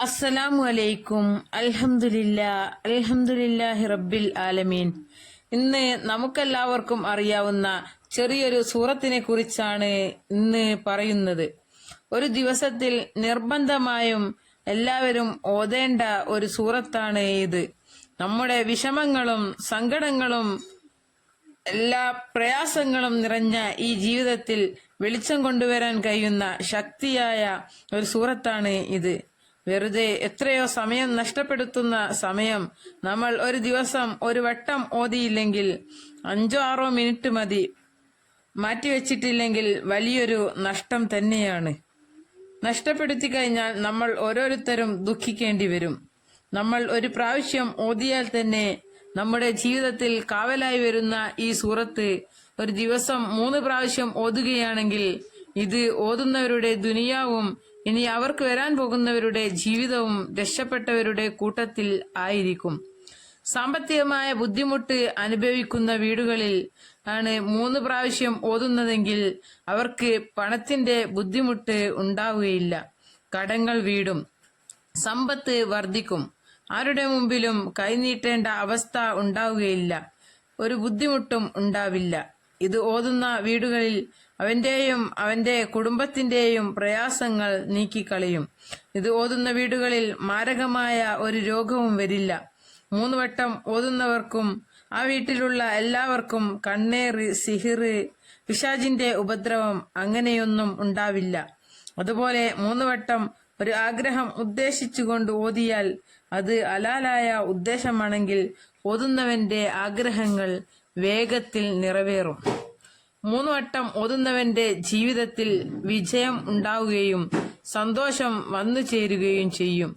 അസ്സലാമു അലൈക്കും അൽഹംദുലില്ല അൽഹംദുലില്ലാഹി റബ്ബിൽ ആലമീൻ. ഇന്ന് നമുക്കെല്ലാവർക്കും അറിയാവുന്ന ചെറിയൊരു സൂറത്തിനെ കുറിച്ചാണ് ഇന്ന് പറയുന്നത്. ഒരു ദിവസത്തിൽ നിർബന്ധമായും എല്ലാവരും ഓതേണ്ട ഒരു സൂറത്താണ് ഇത്. നമ്മുടെ വിഷമങ്ങളും സങ്കടങ്ങളും എല്ലാ പ്രയാസങ്ങളും നിറഞ്ഞ ഈ ജീവിതത്തിൽ വെളിച്ചം കൊണ്ടുവരാൻ കഴിയുന്ന ശക്തിയായ ഒരു സൂറത്താണ് ഇത്. വെറുതെ എത്രയോ സമയം നഷ്ടപ്പെടുത്തുന്ന സമയം. നമ്മൾ ഒരു ദിവസം ഒരു വട്ടം ഓതിയില്ലെങ്കിൽ അഞ്ചോ ആറോ മിനിറ്റ് മതി. മാറ്റിവെച്ചിട്ടില്ലെങ്കിൽ വലിയൊരു നഷ്ടം തന്നെയാണ്. നഷ്ടപ്പെടുത്തി കഴിഞ്ഞാൽ നമ്മൾ ഓരോരുത്തരും ദുഃഖിക്കേണ്ടി വരും. നമ്മൾ ഒരു പ്രാവശ്യം ഓതിയാൽ തന്നെ നമ്മുടെ ജീവിതത്തിൽ കാവലായി വരുന്ന ഈ സൂറത്ത് ഒരു ദിവസം മൂന്ന് പ്രാവശ്യം ഓതുകയാണെങ്കിൽ ഇത് ഓതുന്നവരുടെ ദുനിയാവും ഇനി അവർക്ക് വരാൻ പോകുന്നവരുടെ ജീവിതവും രക്ഷപ്പെട്ടവരുടെ കൂട്ടത്തിൽ ആയിരിക്കും. സാമ്പത്തികമായ ബുദ്ധിമുട്ട് അനുഭവിക്കുന്ന വീടുകളിൽ ആണ് മൂന്ന് പ്രാവശ്യം ഓതുന്നതെങ്കിൽ അവർക്ക് പണത്തിന്റെ ബുദ്ധിമുട്ട് ഉണ്ടാവുകയില്ല. കടങ്ങൾ വീടും. സമ്പത്ത് വർദ്ധിക്കും. ആരുടെ മുമ്പിലും കൈനീട്ടേണ്ട അവസ്ഥ ഉണ്ടാവുകയില്ല. ഒരു ബുദ്ധിമുട്ടും ഉണ്ടാവില്ല. ഇത് ഓതുന്ന വീടുകളിൽ അവന്റെയും അവന്റെ കുടുംബത്തിന്റെയും പ്രയാസങ്ങൾ നീക്കിക്കളയും. ഇത് ഓതുന്ന വീടുകളിൽ മാരകമായ ഒരു രോഗവും വരില്ല. മൂന്ന് വട്ടം ഓതുന്നവർക്കും ആ വീട്ടിലുള്ള എല്ലാവർക്കും കണ്ണേറ് സിഹിറ്. പിശാജിന്റെ ഉപദ്രവം അങ്ങനെയൊന്നും ഉണ്ടാവില്ല. അതുപോലെ മൂന്ന് വട്ടം ഒരു ആഗ്രഹം ഉദ്ദേശിച്ചുകൊണ്ട് ഓതിയാൽ അത് അലാലായ ഉദ്ദേശമാണെങ്കിൽ ഓതുന്നവന്റെ ആഗ്രഹങ്ങൾ വേഗത്തിൽ നിറവേറും. മൂന്ന് വട്ടം ഓതുന്നവന്റെ ജീവിതത്തിൽ വിജയം ഉണ്ടാവുകയും സന്തോഷം വന്നു ചേരുകയും ചെയ്യും.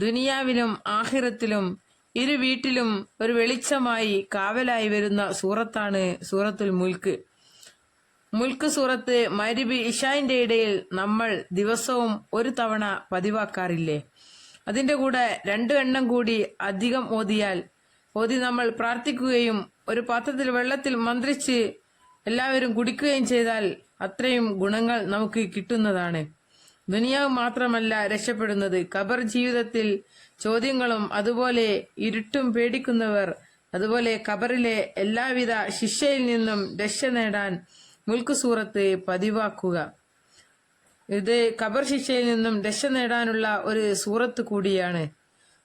ദുനിയാവിലും ആഹിരത്തിലും ഇരു വീട്ടിലും ഒരു വെളിച്ചമായി കാവലായി വരുന്ന സൂറത്താണ് സൂറത്തുൽ മുൽക്ക്. മുൽക്ക് സൂറത്ത് മരുബി ഇഷാന്റെ ഇടയിൽ നമ്മൾ ദിവസവും ഒരു തവണ പതിവാക്കാറില്ലേ? അതിന്റെ കൂടെ രണ്ടു എണ്ണം കൂടി അധികം ഓതിയാൽ ഓതി നമ്മൾ പ്രാർത്ഥിക്കുകയും ഒരു പാത്രത്തിൽ വെള്ളത്തിൽ മന്ത്രിച്ച് എല്ലാവരും കുടിക്കുകയും ചെയ്താൽ അത്രയും ഗുണങ്ങൾ നമുക്ക് കിട്ടുന്നതാണ്. ദുനിയാവ് മാത്രമല്ല രക്ഷപ്പെടുന്നത്. ഖബർ ജീവിതത്തിൽ ചോദ്യങ്ങളും അതുപോലെ ഇരുട്ടും പേടിക്കുന്നവർ അതുപോലെ ഖബറിലെ എല്ലാവിധ ശിക്ഷയിൽ നിന്നും രക്ഷ നേടാൻ മുൽക്ക് സൂറത്ത് പതിവാക്കുക. ഇത് ഖബർ ശിക്ഷയിൽ നിന്നും രക്ഷ നേടാനുള്ള ഒരു സൂറത്ത് കൂടിയാണ്.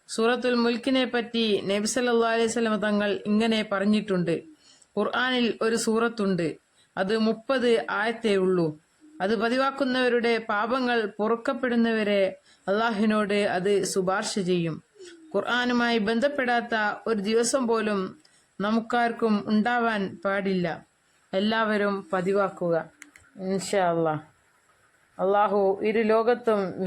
സൂറത്തുൽ മുൽക്കിനെ പറ്റി നബി സല്ലല്ലാഹു അലൈഹി വസല്ലം തങ്ങൾ ഇങ്ങനെ പറഞ്ഞിട്ടുണ്ട്. ഖുർആാനിൽ ഒരു സൂറത്തുണ്ട്. അത് മുപ്പത് ആയത്തേ ഉള്ളൂ. അത് പതിവാക്കുന്നവരുടെ പാപങ്ങൾ പൊറുക്കപ്പെടുന്നവരെ അള്ളാഹിനോട് അത് ശുപാർശ ചെയ്യും. ഖുർആാനുമായി ബന്ധപ്പെടാത്ത ഒരു ദിവസം പോലും നമുക്കാർക്കും ഉണ്ടാവാൻ പാടില്ല. എല്ലാവരും പതിവാക്കുക. ഇൻഷാ അള്ളാഹ്. അള്ളാഹു ഇരു ലോകത്തും